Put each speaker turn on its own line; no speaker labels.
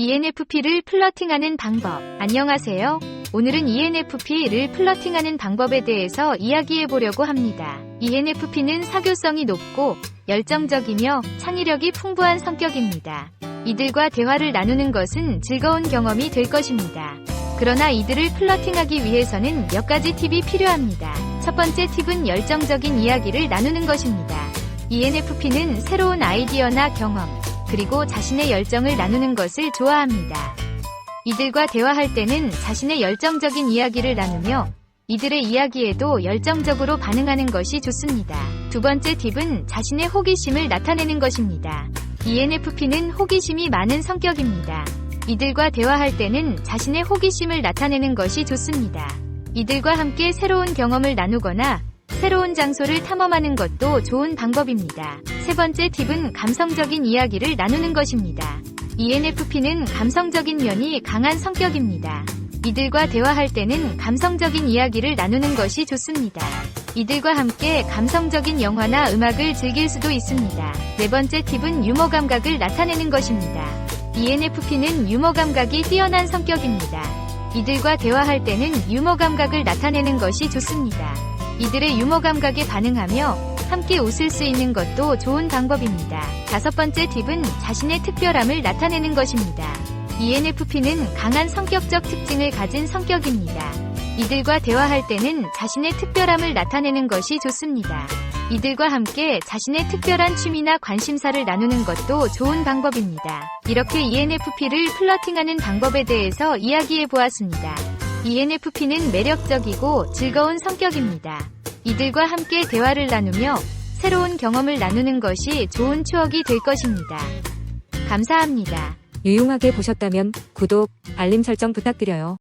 ENFP를 플러팅하는 방법. 안녕하세요. 오늘은 ENFP를 플러팅하는 방법에 대해서 이야기해 보려고 합니다. ENFP는 사교성이 높고 열정적이며 창의력이 풍부한 성격입니다. 이들과 대화를 나누는 것은 즐거운 경험이 될 것입니다. 그러나 이들을 플러팅하기 위해서는 몇 가지 팁이 필요합니다. 첫 번째 팁은 열정적인 이야기를 나누는 것입니다. ENFP는 새로운 아이디어나 경험, 그리고 자신의 열정을 나누는 것을 좋아합니다. 이들과 대화할 때는 자신의 열정적인 이야기를 나누며 이들의 이야기에도 열정적으로 반응하는 것이 좋습니다. 두 번째 팁은 자신의 호기심을 나타내는 것입니다. ENFP는 호기심이 많은 성격입니다. 이들과 대화할 때는 자신의 호기심을 나타내는 것이 좋습니다. 이들과 함께 새로운 경험을 나누거나 새로운 장소를 탐험하는 것도 좋은 방법입니다. 세 번째 팁은 감성적인 이야기를 나누는 것입니다. ENFP는 감성적인 면이 강한 성격입니다. 이들과 대화할 때는 감성적인 이야기를 나누는 것이 좋습니다. 이들과 함께 감성적인 영화나 음악을 즐길 수도 있습니다. 네 번째 팁은 유머 감각을 나타내는 것입니다. ENFP는 유머 감각이 뛰어난 성격입니다. 이들과 대화할 때는 유머 감각을 나타내는 것이 좋습니다. 이들의 유머 감각에 반응하며 함께 웃을 수 있는 것도 좋은 방법입니다. 다섯 번째 팁은 자신의 특별함을 나타내는 것입니다. ENFP는 강한 성격적 특징을 가진 성격입니다. 이들과 대화할 때는 자신의 특별함을 나타내는 것이 좋습니다. 이들과 함께 자신의 특별한 취미나 관심사를 나누는 것도 좋은 방법입니다. 이렇게 ENFP를 플러팅하는 방법에 대해서 이야기해 보았습니다. ENFP는 매력적이고 즐거운 성격입니다. 이들과 함께 대화를 나누며 새로운 경험을 나누는 것이 좋은 추억이 될 것입니다. 감사합니다.
유용하게 보셨다면 구독, 알림 설정 부탁드려요.